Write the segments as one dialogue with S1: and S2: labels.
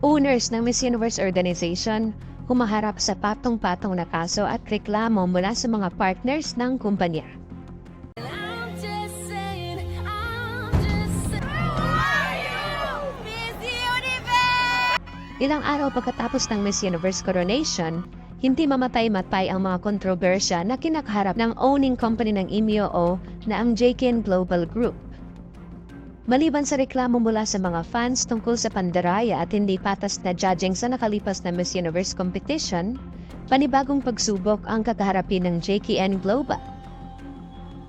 S1: owners ng Miss Universe Organization humaharap sa patong-patong na kaso at reklamo mula sa mga partners ng kumpanya. Ilang araw pagkatapos ng Miss Universe coronation, hindi mamatay-matay ang mga kontrobersya na kinakaharap ng owning company ng IMIOO na ang JKN Global Group. Maliban sa reklamo mula sa mga fans tungkol sa pandaraya at hindi patas na judging sa nakalipas na Miss Universe competition, panibagong pagsubok ang kakaharapin ng JKN Global.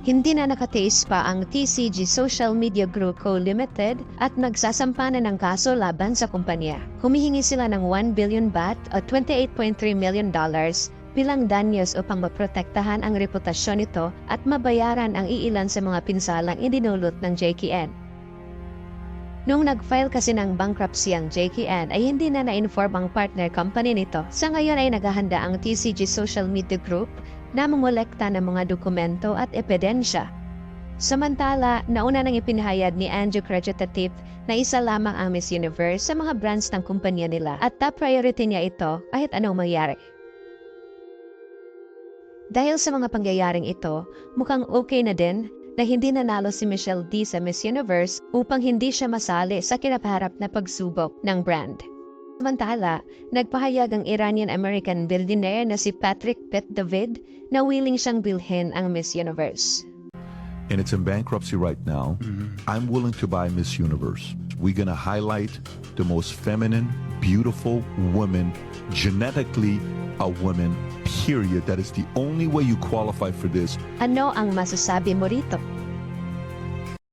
S1: Hindi na nakatiis pa ang TCG Social Media Group Co. Limited at nagsasampa na ng kaso laban sa kumpanya. Humihingi sila ng 1 billion baht o 28.3 million dollars bilang danyos upang maprotektahan ang reputasyon nito at mabayaran ang iilan sa mga pinsalang idinulot ng JKN. Nung nag-file kasi ng bankruptcy ang JKN ay hindi na na-inform ang partner company nito. Sa ngayon ay naghahanda ang TCG Social Media Group na mangolekta ng mga dokumento at ebidensya. Samantala, nauna nang ipinahayag ni Andrew Creditative na isa lamang ang Miss Universe sa mga brands ng kumpanya nila at top priority niya ito kahit anong mangyari. Dahil sa mga pangyayaring ito, mukhang okay na din na hindi nanalo si Michelle D sa Miss Universe upang hindi siya masali sa kinapaharap na pagsubok ng brand. Samantala, nagpahayag ang Iranian-American billionaire na si Patrick Pitt David na willing siyang bilhin ang Miss Universe.
S2: and it's in bankruptcy right now, I'm willing to buy Miss Universe. We're to highlight the most feminine, beautiful women, genetically a woman, period. That is the only way you qualify for this.
S1: Ano ang masasabi mo rito?